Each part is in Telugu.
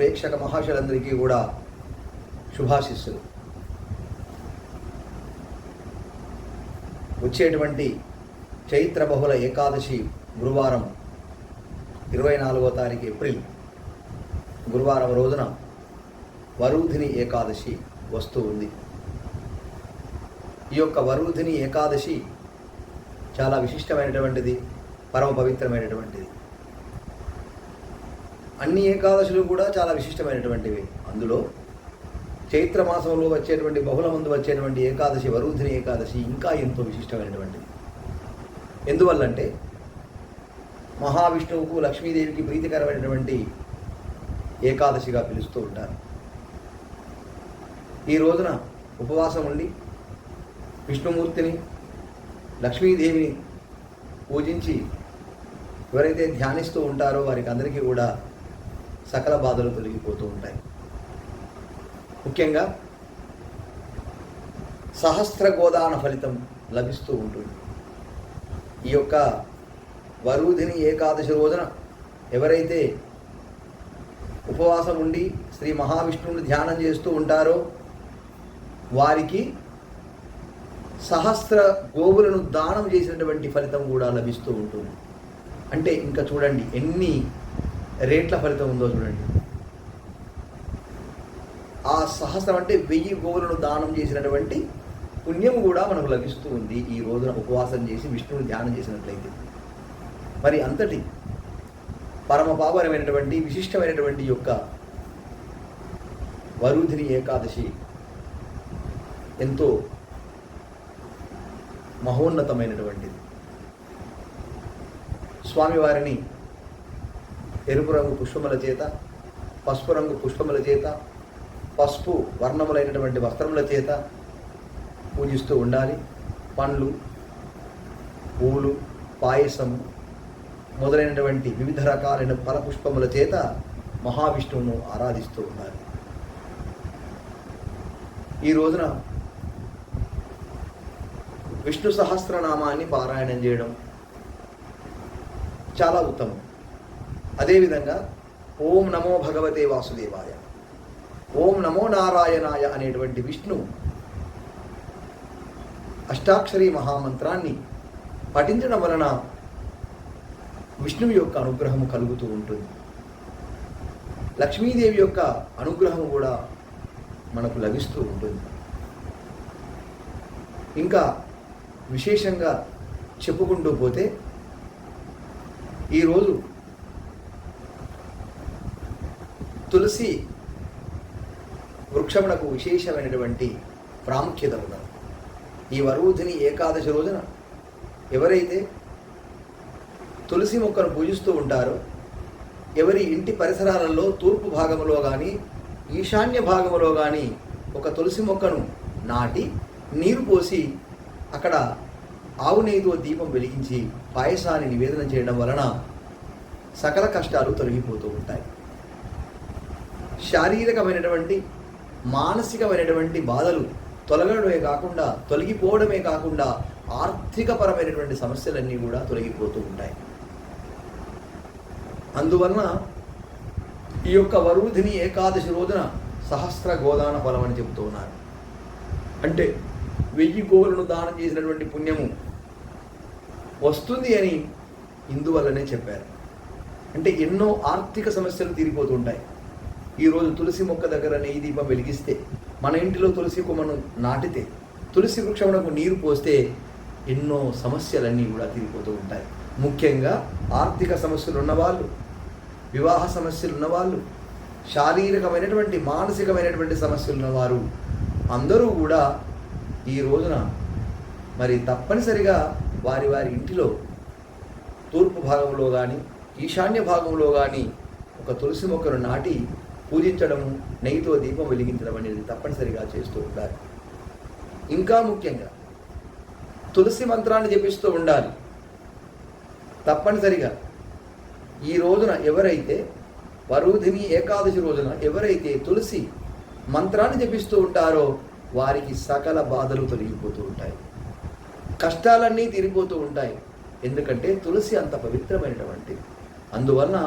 ప్రేక్షక మహాశులందరికీ కూడా శుభాశిస్సులు. వచ్చేటువంటి చైత్ర బహుళ ఏకాదశి గురువారం ఇరవై నాలుగో తారీఖు ఏప్రిల్ గురువారం రోజున వరూధిని ఏకాదశి వస్తూ ఉంది. ఈ యొక్క వరూధిని ఏకాదశి చాలా విశిష్టమైనటువంటిది పరమ పవిత్రమైనటువంటిది. అన్ని ఏకాదశులు కూడా చాలా విశిష్టమైనటువంటివి. అందులో చైత్ర మాసంలో వచ్చేటువంటి బహుళ ముందు వచ్చేటువంటి ఏకాదశి వరుధిని ఏకాదశి ఇంకా ఎంతో విశిష్టమైనటువంటిది. ఎందువల్లంటే మహావిష్ణువుకు లక్ష్మీదేవికి ప్రీతికరమైనటువంటి ఏకాదశిగా పిలుస్తూ ఉంటారు. ఈ రోజున ఉపవాసం ఉండి విష్ణుమూర్తిని లక్ష్మీదేవిని పూజించి ఎవరైతే ధ్యానిస్తూ ఉంటారో వారికి అందరికీ కూడా సకల బాధలు తొలగిపోతూ ఉంటాయి. ముఖ్యంగా సహస్ర గోదాన ఫలితం లభిస్తూ ఉంటుంది. ఈ యొక్క వరుధిని ఏకాదశి రోజున ఎవరైతే ఉపవాసం ఉండి శ్రీ మహావిష్ణువుని ధ్యానం చేస్తూ ఉంటారో వారికి సహస్ర గోవులను దానం చేసినటువంటి ఫలితం కూడా లభిస్తూ ఉంటుంది. అంటే ఇంకా చూడండి ఎన్ని రేట్ల ఫలితం ఉందో చూడండి. ఆ సహస్రం అంటే వెయ్యి గోవులను దానం చేసినటువంటి పుణ్యం కూడా మనకు లభిస్తూ ఉంది ఈ రోజున ఉపవాసం చేసి విష్ణువుని ధ్యానం చేసినట్లయితే. మరి అంతటి పరమ పావనమైనటువంటి విశిష్టమైనటువంటి యొక్క వరుధిని ఏకాదశి ఎంతో మహోన్నతమైనటువంటిది. స్వామివారిని ఎరుపు రంగు పుష్పముల చేత పసుపు రంగు పుష్పముల చేత పసుపు వర్ణములైనటువంటి వస్త్రముల చేత పూజిస్తూ ఉండాలి. పండ్లు పూలు పాయసము మొదలైనటువంటి వివిధ రకాలైన ఫలపుష్పముల చేత మహావిష్ణువును ఆరాధిస్తూ ఉండాలి. ఈ రోజున విష్ణు సహస్రనామాన్ని పారాయణం చేయడం చాలా ఉత్తమం. అదేవిధంగా ఓం నమో భగవతే వాసుదేవాయ ఓం నమో నారాయణాయ అనేటువంటి విష్ణు అష్టాక్షరి మహామంత్రాన్ని పఠించడం వలన విష్ణువు యొక్క అనుగ్రహము కలుగుతూ ఉంటుంది. లక్ష్మీదేవి యొక్క అనుగ్రహం కూడా మనకు లభిస్తూ ఉంటుంది. ఇంకా విశేషంగా చెప్పుకుంటూ పోతే ఈరోజు తులసి వృక్షమునకు విశేషమైనటువంటి ప్రాముఖ్యత ఉన్నది. ఈ వరువుధిని ఏకాదశి రోజున ఎవరైతే తులసి మొక్కను పూజిస్తూ ఉంటారో ఎవరి ఇంటి పరిసరాలలో తూర్పు భాగంలో కానీ ఈశాన్య భాగంలో కానీ ఒక తులసి మొక్కను నాటి నీరు పోసి అక్కడ ఆవు నెయ్యితో దీపం వెలిగించి పాయసాన్ని నివేదన చేయడం వలన సకల కష్టాలు తొలగిపోతూ ఉంటాయి. శారీరకమైనటువంటి మానసికమైనటువంటి బాధలు తొలగడమే కాకుండా తొలగిపోవడమే కాకుండా ఆర్థికపరమైనటువంటి సమస్యలన్నీ కూడా తొలగిపోతూ ఉంటాయి. అందువలన ఈ యొక్క వరుధిని ఏకాదశి రోజున సహస్ర గోదాన ఫలం అని చెబుతూ ఉన్నారు. అంటే వెయ్యి గోవులను దానం చేసినటువంటి పుణ్యము వస్తుంది అని ఇందువల్లనే చెప్పారు. అంటే ఎన్నో ఆర్థిక సమస్యలు తీరిపోతుంటాయి ఈరోజు తులసి మొక్క దగ్గర నెయ్యి దీపం వెలిగిస్తే మన ఇంటిలో తులసి కొమ్మను నాటితే తులసి వృక్షమునకు నీరు పోస్తే ఎన్నో సమస్యలన్నీ కూడా తీరిపోతూ ఉంటాయి. ముఖ్యంగా ఆర్థిక సమస్యలు ఉన్నవాళ్ళు వివాహ సమస్యలు ఉన్నవాళ్ళు శారీరకమైనటువంటి మానసికమైనటువంటి సమస్యలు ఉన్నవారు అందరూ కూడా ఈ రోజున మరి తప్పనిసరిగా వారి వారి ఇంటిలో తూర్పు భాగంలో కానీ ఈశాన్య భాగంలో కానీ ఒక తులసి మొక్కను నాటి పూజించడము నెయ్యితో దీపం వెలిగించడం అనేది తప్పనిసరిగా చేస్తూ ఉండాలి. ఇంకా ముఖ్యంగా తులసి మంత్రాన్ని జపిస్తూ ఉండాలి. తప్పనిసరిగా. ఈ రోజున ఎవరైతే వరుధిని ఏకాదశి రోజున ఎవరైతే తులసి మంత్రాన్ని జపిస్తూ ఉంటారో వారికి సకల బాధలు తొలగిపోతూ ఉంటాయి. కష్టాలన్నీ తీరిపోతూ ఉంటాయి. ఎందుకంటే తులసి అంత పవిత్రమైనటువంటిది. అందువలన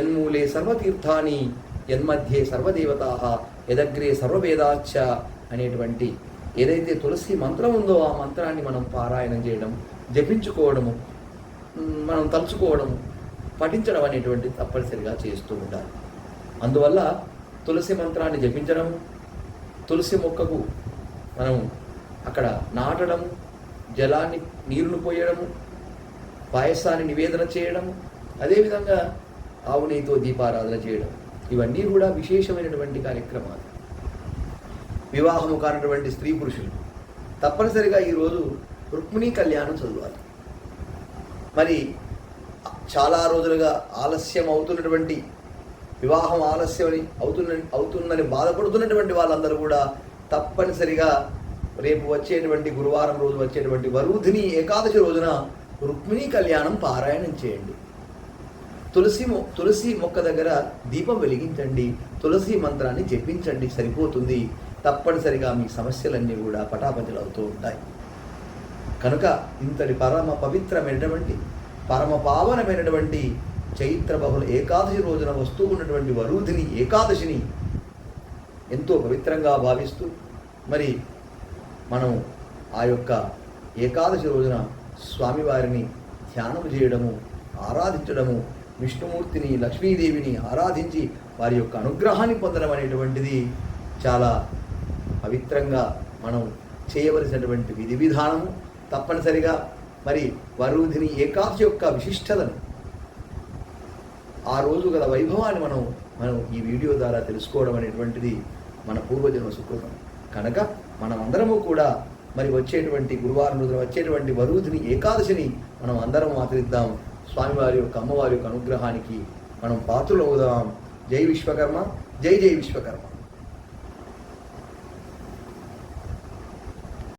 ఎన్మూలే సర్వతీర్థాన్ని యన్మధ్యే సర్వదేవతా యదగ్రే సర్వవేదాచ అనేటువంటి ఏదైతే తులసి మంత్రం ఉందో ఆ మంత్రాన్ని మనం పారాయణం చేయడం జపించుకోవడము మనం తలుచుకోవడము పఠించడం అనేటువంటి తప్పనిసరిగా చేస్తూ ఉండాలి. అందువల్ల తులసి మంత్రాన్ని జపించడం తులసి మొక్కకు మనం అక్కడ నాటడం జలాన్ని నీరును పోయడము పాయసాన్ని నివేదన చేయడం అదేవిధంగా ఆవు నెయ్యితో దీపారాధన చేయడం. ఇవన్నీ కూడా విశేషమైనటువంటి కార్యక్రమాలు. వివాహము కానటువంటి స్త్రీ పురుషులు తప్పనిసరిగా ఈరోజు రుక్మిణీ కళ్యాణం చదవాలి. మరి చాలా రోజులుగా ఆలస్యం అవుతున్నటువంటి వివాహం ఆలస్యమని అవుతున్న అవుతుందని బాధపడుతున్నటువంటి వాళ్ళందరూ కూడా తప్పనిసరిగా రేపు వచ్చేటువంటి గురువారం రోజు వచ్చేటువంటి వరుధిని ఏకాదశి రోజున రుక్మిణీ కళ్యాణం పారాయణం చేయండి. తులసి మొ తులసి మొక్క దగ్గర దీపం వెలిగించండి. తులసి మంత్రాన్ని జపించండి. సరిపోతుంది. తప్పనిసరిగా మీ సమస్యలన్నీ కూడా పటాపంచలు అవుతూ ఉంటాయి. కనుక ఇంతటి పరమ పవిత్రమైనటువంటి పరమ పావనమైనటువంటి చైత్ర బహుళ ఏకాదశి రోజున వస్తూ ఉన్నటువంటి వరుధిని ఏకాదశిని ఎంతో పవిత్రంగా భావిస్తూ మరి మనం ఆ యొక్క ఏకాదశి రోజున స్వామివారిని ధ్యానం చేయడము ఆరాధించడము విష్ణుమూర్తిని లక్ష్మీదేవిని ఆరాధించి వారి యొక్క అనుగ్రహాన్ని పొందడం అనేటువంటిది చాలా పవిత్రంగా మనం చేయవలసినటువంటి విధి విధానము. తప్పనిసరిగా మరి వరుధిని ఏకాదశి యొక్క విశిష్టతను ఆ రోజు గల వైభవాన్ని మనం మనం ఈ వీడియో ద్వారా తెలుసుకోవడం అనేటువంటిది మన పూర్వజన్మ సుకృతం. కనుక మనం అందరము కూడా మరి వచ్చేటువంటి గురువారం రోజున వచ్చేటువంటి వరుధిని ఏకాదశిని మనం అందరం ఆచరిద్దాం. స్వామివారి యొక్క అమ్మవారి యొక్క అనుగ్రహానికి మనం పాత్రలు అవుదాం. జై విశ్వకర్మ జై జై విశ్వకర్మ.